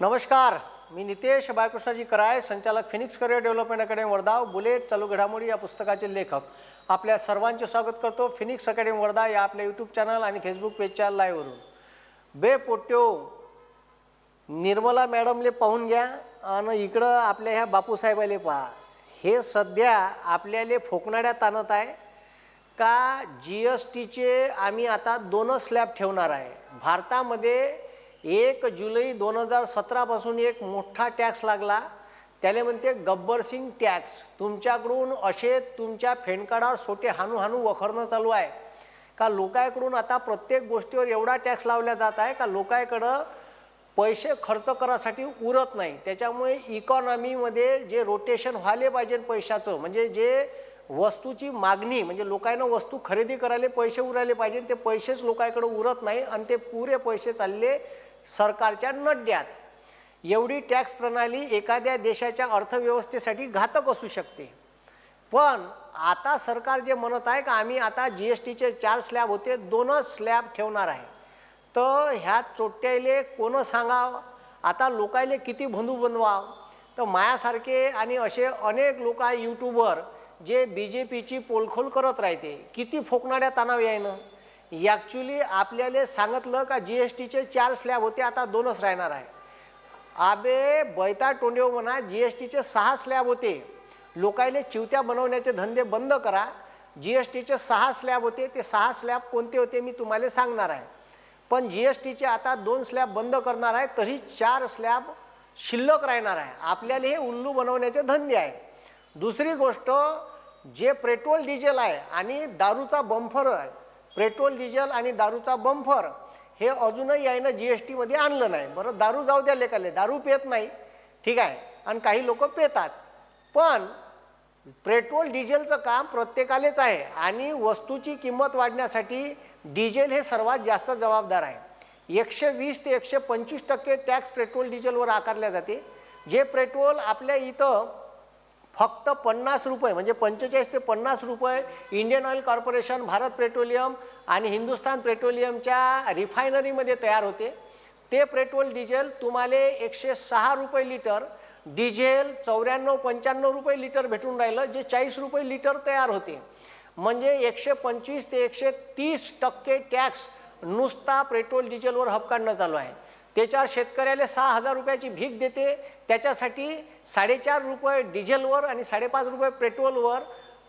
नमस्कार मी नितेश बाळकृष्णाजी कराय संचालक Phoenix career development academy Wardha bullet चालू घडामोडी या पुस्तकाचे लेखक. आपल्या सर्वांचे स्वागत करतो फिनिक्स अकॅडमी वर्धा या आपल्या यूट्यूब चॅनल आणि फेसबुक पेजच्या लाईव्हवरून बे पोट्यो निर्मला मॅडमले पाहून घ्या आणि इकडं आपल्या ह्या बापूसाहेबाले पहा. हे सध्या आपल्याले फोकणाड्यात आणत आहे का जी एस टीचे आम्ही आता दोनच स्लॅब ठेवणार आहे. भारतामध्ये एक जुलै दोन हजार सतरापासून एक मोठा टॅक्स लागला. त्याला म्हणते गब्बर सिंग टॅक्स. तुमच्याकडून असे तुमच्या फेणकाडावर सोटे हानू हानू वखरणं चालू आहे. का लोकांकडून आता प्रत्येक गोष्टीवर एवढा टॅक्स लावला जात आहे का लोकांकडं पैसे खर्च करासाठी उरत नाही. त्याच्यामुळे इकॉनॉमीमध्ये जे रोटेशन व्हायला पाहिजे पैशाचं म्हणजे जे वस्तूची मागणी म्हणजे लोकांना वस्तू खरेदी करायला पैसे उरायले पाहिजे ते पैसेच लोकांकडे उरत नाही आणि ते पुरे पैसे चालले सरकारच्या नड्यात एवढी टॅक्स प्रणाली एखाद्या देशाच्या अर्थव्यवस्थेसाठी घातक असू शकते. पण आता सरकार जे म्हणत आहे का आम्ही आता जी एस टीचे चार स्लॅब होते दोनच स्लॅब ठेवणार आहे. तर ह्या चोट्याले कोण सांगाव? आता लोकायले किती बंधू बनवाव? तर मायासारखे आणि असे अनेक लोक आहे यूट्यूबवर जे बी जे पीची पोलखोल करत राहते. किती फोकणाऱ्या तणाव यायनं? ॲक्च्युली आपल्याला सांगितलं का जी एस टीचे चार स्लॅब होते आता दोनच राहणार आहे. आबे बैता टोंडेव हो म्हणा जी एस टीचे सहा स्लॅब होते. लोकायले चिवत्या बनवण्याचे धंदे बंद करा. जी एस टीचे सहा स्लॅब होते ते सहा स्लॅब कोणते होते मी तुम्हाला सांगणार आहे. पण जी एस टीचे आता दोन स्लॅब बंद करणार आहे तरी चार स्लॅब शिल्लक राहणार आहे. आपल्याला हे उल्लू बनवण्याचे धंदे आहे. दुसरी गोष्ट जे पेट्रोल डिझेल आहे आणि दारूचा बंफर आहे पेट्रोल डिझेल आणि दारूचा बंफर हे अजूनही यायनं जी एस टीमध्ये आणलं नाही. बरं दारू जाऊ द्या लेकाले दारू पेत नाही. ठीक आहे? आणि काही लोक पेतात. पण पेट्रोल डिझेलचं काम प्रत्येकालेच आहे आणि वस्तूची किंमत वाढण्यासाठी डिझेल हे सर्वात जास्त जबाबदार आहे. एकशे वीस ते एकशे पंचवीस टक्के टॅक्स पेट्रोल डिझेलवर आकारल्या जाते. जे पेट्रोल आपल्या इथं फक्त पन्नास रुपये म्हणजे पंचेचाळीस ते पन्नास रुपये Indian Oil Corporation Bharat petroleum आणि हिंदुस्थान पेट्रोलियमच्या रिफायनरीमध्ये तयार होते. ते पेट्रोल डिझेल तुम्हाला एकशे सहा रुपये लिटर डिझेल चौऱ्याण्णव पंच्याण्णव रुपये लिटर भेटून राहिलं जे चाळीस रुपये लिटर तयार होते. म्हणजे एकशे पंचवीस ते एकशे तीस टक्के टॅक्स नुसता पेट्रोल डिझेलवर हपकाडणं चालू आहे. त्याच्यावर शेतकऱ्याला सहा हजार रुपयाची भीक देते. त्याच्यासाठी साडेचार रुपये डिझेलवर आणि साडेपाच रुपये पेट्रोलवर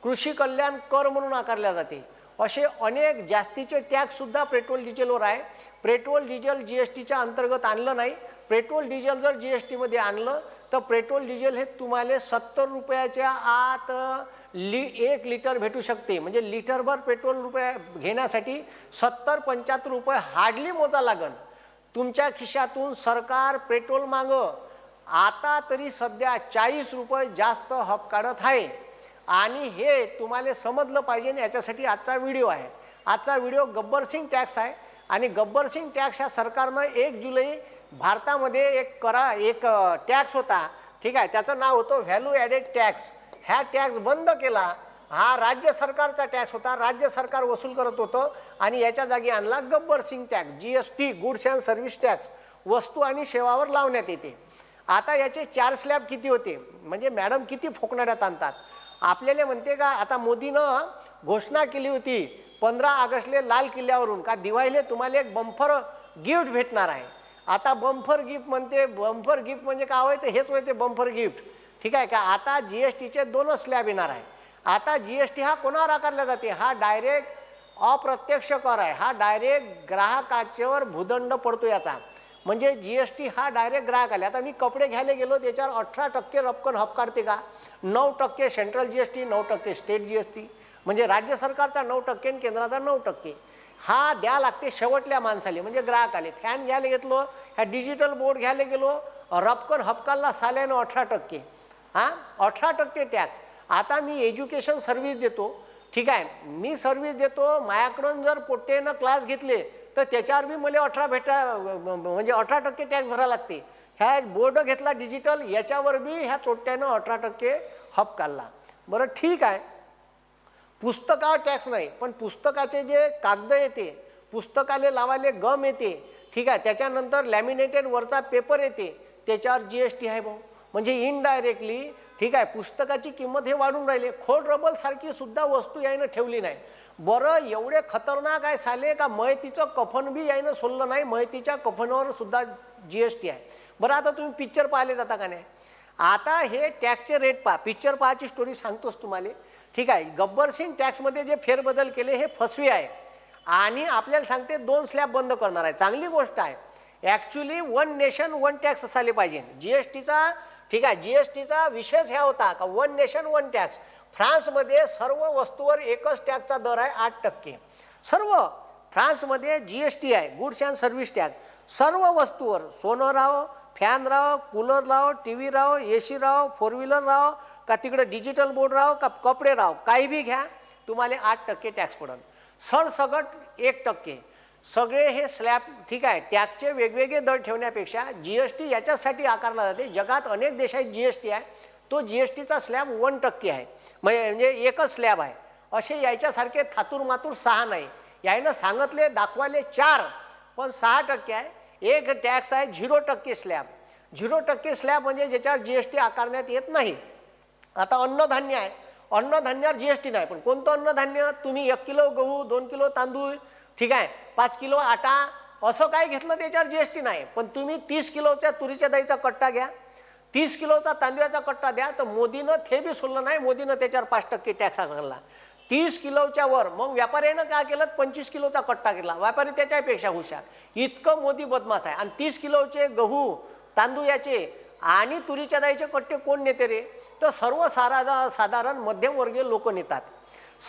कृषी कल्याण कर म्हणून आकारल्या जाते. असे अनेक जास्तीचे टॅक्ससुद्धा पेट्रोल डिझेलवर आहे. पेट्रोल डिझेल जी एस टीच्या अंतर्गत आणलं नाही. पेट्रोल डिझेल जर जी एस टीमध्ये आणलं तर पेट्रोल डिझेल हे तुम्हाला सत्तर रुपयाच्या आत ली एक लिटर भेटू शकते. म्हणजे लिटरभर पेट्रोल रुपया घेण्यासाठी सत्तर पंच्याहत्तर रुपये हार्डली मोजा लागन. तुमच्या खिशातून सरकार पेट्रोल माग. आता तरी सध्या चाळीस रुपये जास्त हप काढत आहे. आणि हे तुम्हाला समजलं पाहिजे याच्यासाठी आजचा व्हिडिओ आहे. आजचा व्हिडिओ गब्बर सिंग टॅक्स आहे. आणि गब्बर सिंग टॅक्स ह्या सरकारनं एक जुलै भारतामध्ये एक करा एक टॅक्स होता. ठीक आहे त्याचं नाव होतं व्हॅल्यू ॲडेड टॅक्स. ह्या टॅक्स बंद केला हा राज्य सरकारचा टॅक्स होता. राज्य सरकार वसूल करत होतं आणि याच्या जागी आणला Gabbar Singh tax G S T goods and service tax वस्तू आणि सेवावर लावण्यात येते. आता याचे चार स्लॅब किती होते? म्हणजे मॅडम किती फोकणाऱ्यात आणतात? आपल्याला म्हणते का आता मोदीनं घोषणा केली होती पंधरा ऑगस्टले लाल किल्ल्यावरून का दिवाळीले तुम्हाला एक बंफर गिफ्ट भेटणार आहे. आता बंफर गिफ्ट म्हणते बंफर गिफ्ट म्हणजे काय होय ते? हेच होते बंफर गिफ्ट. ठीक आहे का? आता जी एस टीचे दोनच स्लॅब येणार आहे. आता जी एस टी हा कोणावर आकारला जाते? हा डायरेक्ट अप्रत्यक्ष कर आहे. हा डायरेक्ट ग्राहकाच्यावर भूदंड पडतो याचा. म्हणजे जी एस टी हा डायरेक्ट ग्राहक आले. आता मी कपडे घ्यायला गेलो त्याच्यावर अठरा टक्के रक्कम हप काढते का? नऊ टक्के सेंट्रल जी एस टी नऊ टक्के स्टेट जी एस टी म्हणजे राज्य सरकारचा नऊ टक्के आणि केंद्राचा नऊ टक्के. हा द्या लागते शेवटल्या माणसाले म्हणजे ग्राहक आले फॅन घ्यायला घेतलो ह्या डिजिटल बोर्ड घ्यायला गेलो रपकन हपकालला साल्यानं अठरा टक्के. हां? अठरा टक्के टॅक्स आता मी एज्युकेशन सर्व्हिस देतो. ठीक आहे मी सर्व्हिस देतो माझ्याकडून जर पोट्टेनं क्लास घेतले तर त्याच्यावर बी मला अठरा भेटा म्हणजे अठरा टक्के टॅक्स भरावा लागते. ह्या बोर्ड घेतला डिजिटल याच्यावर बी ह्या चोट्ट्यानं अठरा टक्के हप काढला. बरं ठीक आहे. पुस्तकावर टॅक्स नाही पण पुस्तकाचे जे कागद येते पुस्तकाले लावायले गम येते. ठीक आहे त्याच्यानंतर लॅमिनेटेड वरचा पेपर येते त्याच्यावर जी एस टी आहे भाऊ. म्हणजे इनडायरेक्टली ठीक आहे पुस्तकाची किंमत हे वाढून राहिली. खोड रबल सारखी सुद्धा वस्तू यायनं ठेवली नाही. बरं एवढे खतरनाक आहे साले का मयतीचं कफन बी यायनं सोडलं नाही? मयतीच्या कफनवर सुद्धा जी एस टी आहे. बरं आता तुम्ही पिक्चर पाहिले जाता का नाही? आता हे टॅक्सचे रेट पहा. पिक्चर पहाची स्टोरी सांगतोच तुम्हाला. ठीक आहे गब्बर सिंग टॅक्समध्ये जे फेरबदल केले हे फसवी आहे. आणि आपल्याला सांगते दोन स्लॅब बंद करणार आहे. चांगली गोष्ट आहे. Actually one nation one tax असायला पाहिजे. जी एस टीचा ठीक आहे जी एस टीचा विषयच ह्या होता का? वन नेशन वन टॅक्स फ्रान्समध्ये सर्व वस्तूवर एकच टॅक्सचा दर आहे आठ टक्के. सर्व फ्रान्समध्ये जी एस टी आहे गुड्स अँड सर्व्हिस टॅक्स सर्व वस्तूवर सोनं राहो फॅन राहो कूलर राहो टी व्ही राहो ए सी राहो फोर व्हीलर राहो का तिकडं डिजिटल बोर्ड राहो का कपडे राहो काही बी घ्या तुम्हाला आठ टक्के टॅक्स पडेल. सरसगट एक टक्के. सगळे हे स्लॅब ठीक आहे टॅक्सचे वेगवेगळे दर ठेवण्यापेक्षा जी एस टी याच्यासाठी आकारला जाते. जगात अनेक देशात जी एस टी आहे. तो जी एस टीचा स्लॅब वन टक्के आहे. म्हणजे म्हणजे एकच स्लॅब आहे. असे याच्यासारखे थातूर मातूर सहा नाही. यायनं सांगितले दाखवाले चार पण सहा टक्के आहे. एक टॅक्स आहे झिरो टक्के स्लॅब. झिरो टक्के स्लॅब म्हणजे ज्याच्यावर जी एस टी आकारण्यात येत नाही. आता अन्नधान्य आहे. अन्नधान्यावर जी एस टी नाही पण कोणतं अन्नधान्य? तुम्ही एक किलो गहू दोन किलो तांदूळ ठीक आहे पाच किलो आटा असं काय घेतलं त्याच्यावर जी एस टी नाही. पण तुम्ही तीस किलोच्या तुरीच्या दाईचा कट्टा घ्या. तीस किलोचा तांदळाचा कट्टा द्या तर मोदीनं ते बी सोडलं नाही मोदीनं त्याच्यावर पाच टक्के टॅक्स आकारला तीस किलोच्या वर मग व्यापाऱ्यानं काय केलं? पंचवीस किलोचा कट्टा घेतला. व्यापारी त्याच्यापेक्षा हुशार. इतकं मोदी बदमाश आहे. आणि तीस किलोचे गहू तांदूळाचे आणि तुरीच्या दाईचे कट्टे कोण नेते रे? तर सर्वसाधारण साधारण मध्यमवर्गीय लोक नेतात.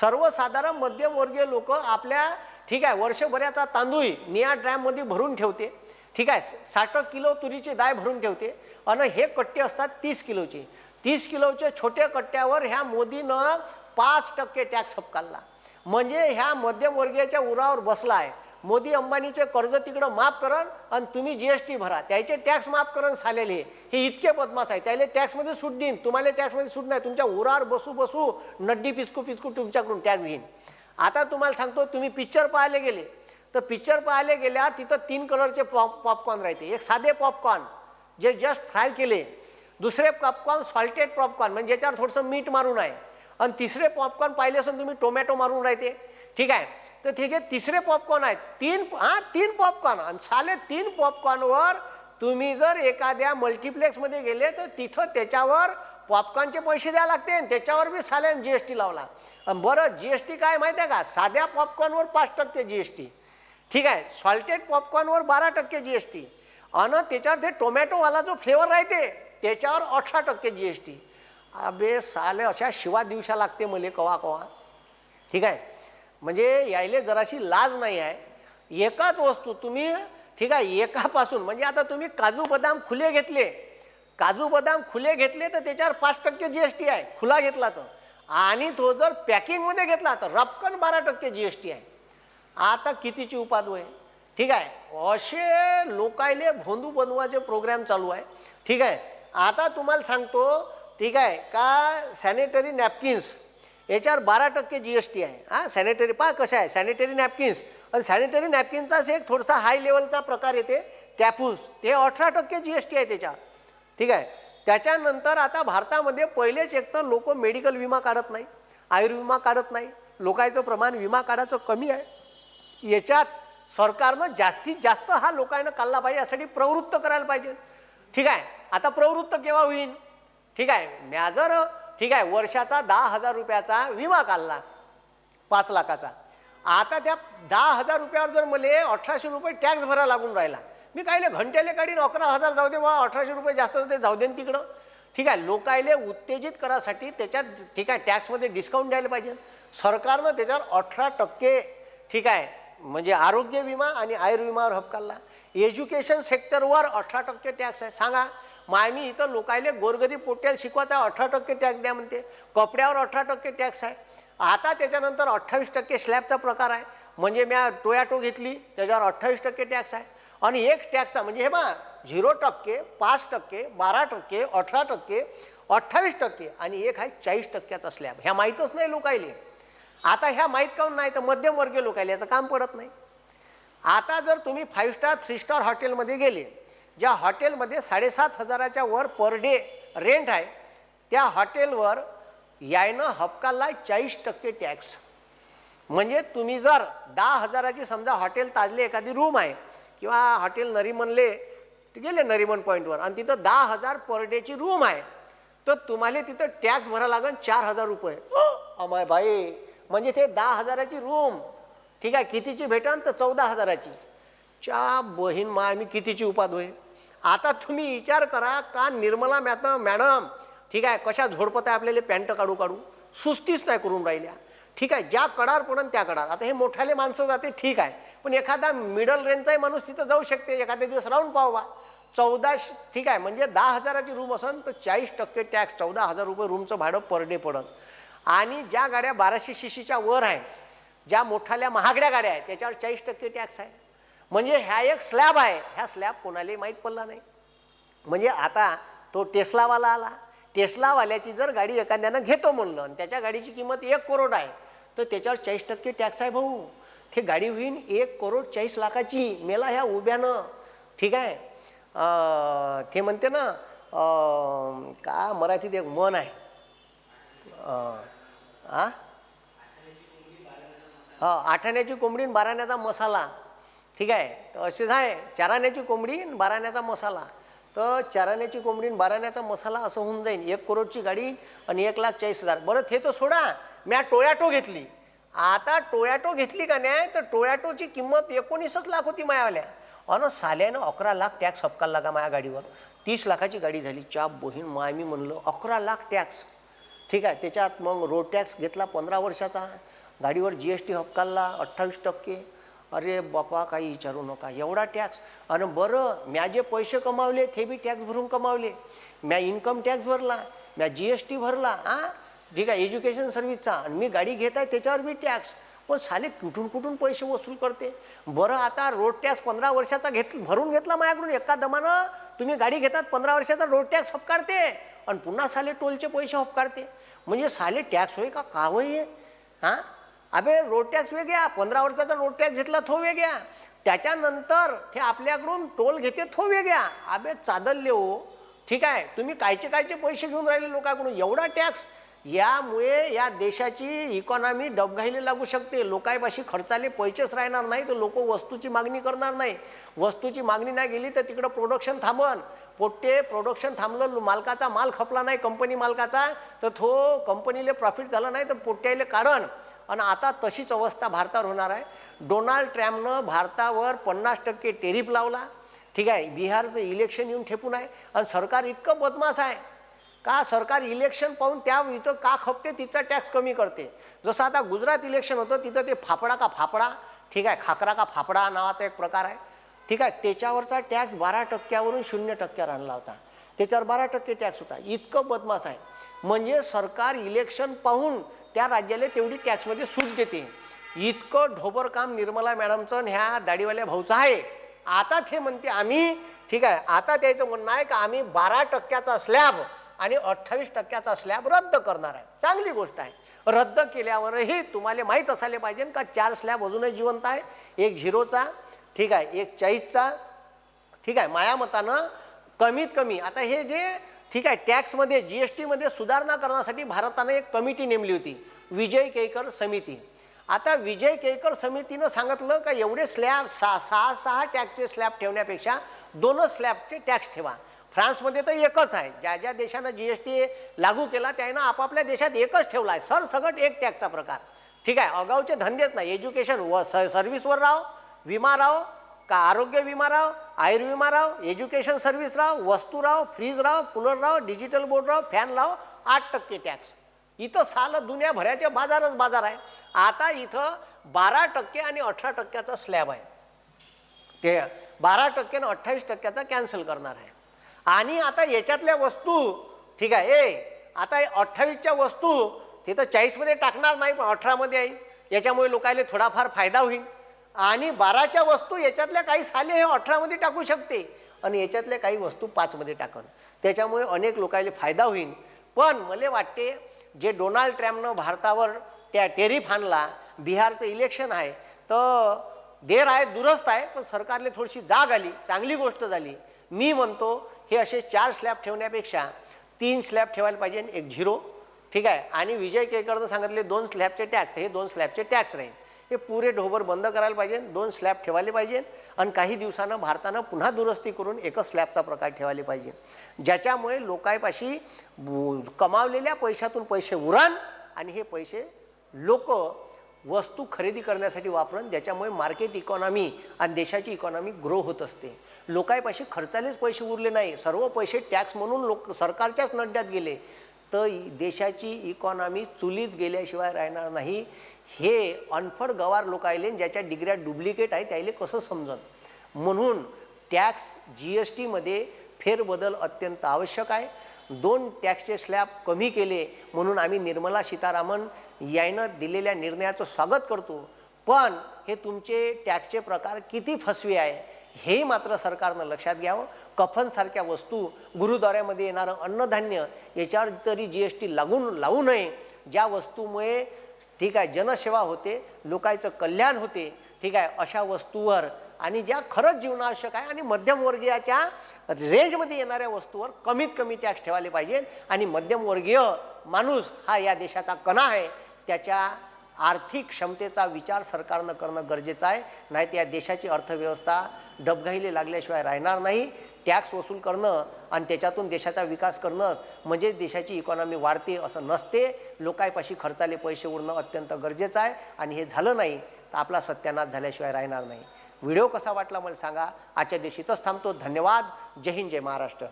सर्वसाधारण मध्यमवर्गीय लोक आपल्या ठीक आहे वर्षभराचा तांदूळ निया ड्रॅममध्ये भरून ठेवते. ठीक आहे साठ किलो तुरीची दाय भरून ठेवते. आणि हे कट्टे असतात तीस किलोचे. तीस किलोच्या छोट्या कट्ट्यावर ह्या मोदीनं पाच टक्के टॅक्स हपकालला. म्हणजे ह्या मध्यमवर्गीयाच्या उरावर बसला आहे मोदी अंबानीचे कर्ज तिकडं माफ करण आणि तुम्ही जी एस टी भरा. त्याचे टॅक्स माफ करण सालेले हे इतके बदमाश आहे त्याला टॅक्समध्ये सूट देईन. तुम्हाला टॅक्समध्ये सूट नाही. तुमच्या उरावर बसू बसू नड्डी पिसकू पिसकू तुमच्याकडून टॅक्स घेईन. आता तुम्हाला सांगतो तुम्ही पिक्चर पाहायला गेले. तर पिक्चर पाहायला गेल्या तिथं तीन कलरचे पॉप पॉपकॉर्न राहते. एक साधे पॉपकॉर्न जे जस्ट फ्राय केले. दुसरे पॉपकॉर्न सॉल्टेड पॉपकॉर्न म्हणजे ज्याच्यावर थोडंसं मीठ मारून आहे. आणि तिसरे पॉपकॉर्न पाहिले असेल तुम्ही टोमॅटो मारून राहते. ठीक आहे? तर ते जे तिसरे पॉपकॉर्न आहेत तीन हां तीन पॉपकॉर्न आणि साले तीन पॉपकॉर्नवर तुम्ही जर एखाद्या मल्टिप्लेक्समध्ये गेले तर तिथं त्याच्यावर पॉपकॉर्नचे पैसे द्यावे लागते आणि त्याच्यावर बी साल्यानं जी एस टी लावला बरं जी एस टी काय माहिती आहे का? साध्या पॉपकॉर्नवर पाच टक्के जी एस टी ठीक आहे? सॉल्टेड पॉपकॉर्नवर बारा टक्के जी एस टी आणि त्याच्यावर ते टोमॅटोवाला जो फ्लेवर राहते त्याच्यावर अठरा टक्के जी एस टी अबे साले अशा शिवा दिवसा लागते मले कवा कवा. ठीक आहे? म्हणजे यायले जराशी लाज नाही आहे. एकाच वस्तू तुम्ही ठीक आहे एकापासून म्हणजे आता तुम्ही काजू बदाम खुले घेतले. काजू बदाम खुले घेतले तर त्याच्यावर पाच टक्के जी एस टी आहे. खुला घेतला तर. आणि तो जर पॅकिंगमध्ये घेतला तर रपकन बारा टक्के जी एस टी आहे. आता कितीची उपाधू आहे? ठीक आहे. असे लोकायले भोंदू बनवायचे प्रोग्राम चालू आहे. ठीक आहे. आता तुम्हाला सांगतो ठीक आहे का सॅनिटरी नॅपकिन्स याच्यावर बारा टक्के जी एस टी आहे. हां सॅनिटरी पहा कसं आहे. सॅनिटरी नॅपकिन्स आणि सॅनिटरी नॅपकिनचाच एक थोडासा हाय लेवलचा प्रकार येते. टॅपूस ते अठरा टक्के जी एस टी आहे त्याच्यावर. ठीक आहे. त्याच्यानंतर आता भारतामध्ये पहिलेच एक तर लोक मेडिकल विमा काढत नाही आयुर्विमा काढत नाही लोकांचं प्रमाण विमा काढायचं कमी आहे. याच्यात सरकारनं जास्तीत जास्त हा लोकांना काढला पाहिजे यासाठी प्रवृत्त करायला पाहिजे. ठीक आहे आता प्रवृत्त केव्हा होईल? ठीक आहे म्या जर ठीक आहे वर्षाचा दहा हजार रुपयाचा विमा काढला पाच लाखाचा. आता त्या दहा हजार रुपयावर जर मला अठराशे रुपये टॅक्स भरावा लागून राहिला मी कायले घंट्याले काढीन अकरा हजार जाऊ दे बा अठराशे रुपये जास्त होते जाऊ दे तिकडं. ठीक आहे लोकायले उत्तेजित करासाठी त्याच्यात ठीक आहे टॅक्समध्ये डिस्काउंट द्यायला पाहिजे. सरकारनं त्याच्यावर अठरा टक्के ठीक आहे म्हणजे आरोग्य विमा आणि आयुर्विमावर हप काढला. एज्युकेशन सेक्टरवर अठरा टक्के टॅक्स आहे. सांगा मायमी इथं लोकायले गोरगरीब पोट्याला शिकवायचा अठरा टक्के टॅक्स द्या म्हणते. कपड्यावर अठरा टक्के टॅक्स आहे. आता त्याच्यानंतर अठ्ठावीस टक्के स्लॅबचा प्रकार आहे. म्हणजे म्या टोयाटो घेतली त्याच्यावर अठ्ठावीस टक्के टॅक्स आहे. आणि एक टॅक्सचा म्हणजे हे बा झिरो टक्के पाच टक्के बारा टक्के अठरा टक्के अठ्ठावीस टक्के आणि एक आहे चाळीस टक्क्याचा स्लॅब ह्या माहीतच नाही लोकायले. आता ह्या माहीत काऊन नाही? तर मध्यमवर्गीय लोकायले याचं काम पडत नाही. आता जर तुम्ही फाईव्ह स्टार थ्री स्टार हॉटेलमध्ये गेले ज्या हॉटेलमध्ये साडेसात हजाराच्या वर पर डे रेंट आहे त्या हॉटेलवर यायनं हपकाला चाळीस टक्के टॅक्स म्हणजे तुम्ही जर दहा हजाराची समजा हॉटेल ताजले एखादी रूम आहे किंवा हॉटेल नरीमनले गेले नरीमन पॉईंटवर आणि तिथं दहा हजार पर डेची रूम आहे. तर तुम्हाला तिथं टॅक्स भरा लागेल चार हजार रुपये. अमाय बाई. म्हणजे ते दहा हजाराची रूम. ठीक आहे कितीची भेटन? तर चौदा हजाराची. च्या बहीण मा आम्ही कितीची उपाद होय? आता तुम्ही विचार करा का निर्मला मॅता मॅडम ठीक आहे कशा झोडपत आहे आपल्याला पॅन्ट काढू काढू? सुस्तीच नाही करून राहिल्या. ठीक आहे ज्या कडार पडन त्या कडार. आता हे मोठ्याले माणसं जाते ठीक आहे. पण एखादा मिडल रेंजचाही माणूस तिथं जाऊ शकते. एखाद्या दिवस राहून पाहावा. चौदा ठीक आहे म्हणजे दहा हजाराची रूम असेल तर चाळीस टक्के टॅक्स चौदा हजार रुपये रूमचं भाडं पर डे पडल आणि ज्या गाड्या बाराशे शिशीच्या वर आहे ज्या मोठाल्या महागड्या गाड्या आहेत त्याच्यावर चाळीस टक्के टॅक्स आहे. म्हणजे ह्या एक स्लॅब आहे. ह्या स्लॅब कोणालाही माहीत पडला नाही. म्हणजे आता तो टेस्लावाला आला. टेस्लावाल्याची जर गाडी एखाद्यानं घेतो म्हणलं आणि त्याच्या गाडीची किंमत एक करोड आहे तर त्याच्यावर चाळीस टक्के टॅक्स आहे भाऊ. ते गाडी होईन एक करोड चाळीस लाखाची. मेला ह्या उभ्यानं. ठीक आहे? ते म्हणते ना का मराठीत एक मन आहे. आ? हा आठाण्याची कोंबडी आणि बाराण्याचा मसाला. ठीक आहे? तर असेच आहे. चाराण्याची कोंबडी आणि बाराण्याचा मसाला. तर चाराण्याची कोंबडी आणि बाराण्याचा मसाला असं होऊन जाईल एक करोडची गाडी आणि एक लाख चाळीस हजार. बरं ते तर सोडा. म्या टोयॅटो घेतली. आता टोयाटो घेतली का नाही तर टोयाटोची किंमत एकोणीसच लाख होती मायावाल्या. अन साल्यानं अकरा लाख टॅक्स हपकायला लागा माझ्या गाडीवर. तीस लाखाची गाडी झाली चाप बहीण माय मी म्हणलं अकरा लाख टॅक्स. ठीक आहे त्याच्यात मग रोड टॅक्स घेतला पंधरा वर्षाचा. गाडीवर जी एस टी हपकालला अठ्ठावीस टक्के. अरे बापा काही विचारू नका एवढा टॅक्स. आणि बरं म्या जे पैसे कमावले ते बी टॅक्स भरून कमावले. म्या इन्कम टॅक्स भरला म्या जी एस टी भरला हां ठीक आहे एज्युकेशन सर्व्हिसचा आणि मी गाडी घेत आहे त्याच्यावर मी टॅक्स. पण साले कुठून कुठून पैसे वसूल करते? बरं आता रोड टॅक्स पंधरा वर्षाचा घेत भरून घेतला माझ्याकडून एका दमानं. तुम्ही गाडी घेतात पंधरा वर्षाचा रोड टॅक्स हपकाडते आणि पुन्हा साले टोलचे पैसे हपकाडते म्हणजे साले टॅक्स होय का का होय? हां? अबे रोड टॅक्स वेगळ्या पंधरा वर्षाचा रोड टॅक्स घेतला तो वेगळ्या. त्याच्यानंतर ते आपल्याकडून टोल घेते तो वेगळ्या. अबे चादलले हो. ठीक आहे तुम्ही कायचे कायचे पैसे घेऊन राहिले लोकांकडून? एवढा टॅक्स यामुळे या देशाची इकॉनॉमी डबघाईला लागू शकते. लोकांपाशी खर्चाले पैसेच राहणार नाही तर लोक वस्तूची मागणी करणार नाही. वस्तूची मागणी नाही गेली तर तिकडं प्रोडक्शन थांबन. पोट्टे प्रोडक्शन थांबलं मालकाचा माल खपला नाही कंपनी मालकाचा तर तो कंपनीला प्रॉफिट झाला नाही तर पोट्ट्याला काढण आणि आता तशीच अवस्था भारतावर होणार आहे. डोनाल्ड ट्रम्पनं भारतावर पन्नास टक्के टेरिफ लावला. ठीक आहे बिहारचं इलेक्शन येऊन ठेपून आहे. आणि सरकार इतकं बदमाश आहे. का सरकार इलेक्शन पाहून त्या इथं का खपते तिचा टॅक्स कमी करते? जसं आता गुजरात इलेक्शन होतं तिथं ते फाफडा का फाफडा ठीक आहे खाकरा का फाफडा नावाचा एक प्रकार आहे. ठीक आहे त्याच्यावरचा टॅक्स बारा टक्क्यावरून शून्य टक्क्यावर आणला होता. त्याच्यावर बारा टक्के टॅक्स होता. इतकं बदमाश आहे. म्हणजे सरकार इलेक्शन पाहून त्या राज्याला तेवढी टॅक्समध्ये सूट देते. इतकं ढोबर काम निर्मला मॅडमचं ह्या दाढीवाल्या भाऊचं आहे. आता ते म्हणते आम्ही ठीक आहे आता त्याचं म्हणणं आहे का आम्ही बारा टक्क्याचा स्लॅब आणि अठ्ठावीस टक्क्याचा स्लॅब रद्द करणार आहे. चांगली गोष्ट आहे. रद्द केल्यावरही तुम्हाला माहीत असायला पाहिजे का चार स्लॅब अजूनही जिवंत आहे? एक झिरोचा ठीक आहे एक चाळीसचा ठीक आहे माया मतानं कमीत कमी. आता हे जे ठीक आहे टॅक्समध्ये जी एस टीमध्ये सुधारणा करण्यासाठी भारतानं एक कमिटी नेमली होती विजय केकर समिती. आता विजय केकर समितीनं सांगितलं का एवढे स्लॅब सहा सहा सहा टॅक्सचे स्लॅब ठेवण्यापेक्षा दोनच स्लॅबचे टॅक्स ठेवा. फ्रान्समध्ये तर एकच आहे. ज्या ज्या देशानं जी एस टी लागू केला त्यानं आपापल्या देशात एकच ठेवला आहे. सरसगट एक टॅक्सचा प्रकार. ठीक आहे अगाऊचे धंदेच नाही. एज्युकेशन व स सर्व्हिसवर राहो विमा राहो का आरोग्य विमा राव आयुर्विमा राव एज्युकेशन सर्व्हिस राव वस्तू राव फ्रीज राव कूलर राव डिजिटल बोर्ड राव फॅन लाव आठ टक्के टॅक्स इथं साल दुनिया बाजारच बाजार आहे. आता इथं बारा टक्के आणि अठरा टक्क्याचा स्लॅब आहे. ते बारा टक्के आणि अठ्ठावीस टक्क्याचा कॅन्सल करणार आहे. आणि आता याच्यातल्या वस्तू ठीक आहे ए आता अठ्ठावीसच्या वस्तू तिथं चाळीसमध्ये टाकणार नाही पण अठरामध्ये आहे. याच्यामुळे लोकायला थोडाफार फायदा होईल. आणि बाराच्या वस्तू याच्यातल्या काही साले हे अठरामध्ये टाकू शकते. आणि याच्यातल्या काही वस्तू पाचमध्ये टाकन. त्याच्यामुळे अनेक लोकायला फायदा होईल. पण मला वाटते जे डोनाल्ड ट्रम्पनं भारतावर त्या टेरिफ आणला बिहारचं इलेक्शन आहे तर देर आहे दुरस्त आहे पण सरकारला थोडीशी जाग आली चांगली गोष्ट झाली. मी म्हणतो हे असे चार स्लॅब ठेवण्यापेक्षा तीन स्लॅब ठेवायला पाहिजे एक झिरो. ठीक आहे? आणि विजय केळकरनं सांगितले दोन स्लॅबचे टॅक्स हे दोन स्लॅबचे टॅक्स राहील. हे पुरे ढोबर बंद करायला पाहिजे दोन स्लॅब ठेवायला पाहिजे आणि काही दिवसानं भारतानं पुन्हा दुरुस्ती करून एकच स्लॅबचा प्रकार ठेवायला पाहिजे. ज्याच्यामुळे लोकांपाशी कमावलेल्या पैशातून पैसे उरण आणि हे पैसे लोक वस्तू खरेदी करण्यासाठी वापरून ज्याच्यामुळे मार्केट इकॉनॉमी आणि देशाची इकॉनॉमी ग्रो होत असते. लोकांपाशी खर्चालेच पैसे उरले नाही. सर्व पैसे टॅक्स म्हणून लोक सरकारच्याच नड्यात गेले. तर देशाची इकॉनॉमी चुलीत गेल्याशिवाय राहणार नाही. हे अनफड गवार लोक आले ज्याच्या डिग्र्या डुप्लिकेट आहे त्याला कसं समजन? म्हणून टॅक्स जी एस टीमध्ये फेरबदल अत्यंत आवश्यक आहे. दोन टॅक्सचे स्लॅब कमी केले म्हणून आम्ही निर्मला सीतारामन यानं दिलेल्या निर्णयाचं स्वागत करतो. पण हे तुमचे टॅक्सचे प्रकार किती फसवे आहे? हे मात्र सरकारनं लक्षात घ्यावं. कफनसारख्या वस्तू गुरुद्वाऱ्यामध्ये येणारं अन्नधान्य याच्यावर तरी जी एस टी लागून लावू नये. ज्या वस्तूमुळे ठीक आहे जनसेवा होते लोकांचं कल्याण होते ठीक आहे अशा वस्तूवर आणि ज्या खरंच जीवनावश्यक आहे आणि मध्यमवर्गीयाच्या रेंजमध्ये येणाऱ्या वस्तूवर कमीत कमी टॅक्स ठेवायला पाहिजे. आणि मध्यमवर्गीय माणूस हा या देशाचा कणा आहे. त्याच्या आर्थिक क्षमतेचा विचार सरकारनं करणं गरजेचं आहे. नाही तर या देशाची अर्थव्यवस्था डबघाईले लागल्याशिवाय राहणार नाही. टॅक्स वसूल करणं आणि त्याच्यातून देशाचा विकास करणंच म्हणजे देशाची इकॉनॉमी वाढते असं नसते. लोकांपाशी खर्चाले पैसे उरणं अत्यंत गरजेचं आहे आणि हे झालं नाही तर आपला सत्यानाश झाल्याशिवाय राहणार नाही. व्हिडिओ कसा वाटला मला सांगा. आजच्या दिवशी इथंच थांबतो. धन्यवाद. जय हिंद जय महाराष्ट्र.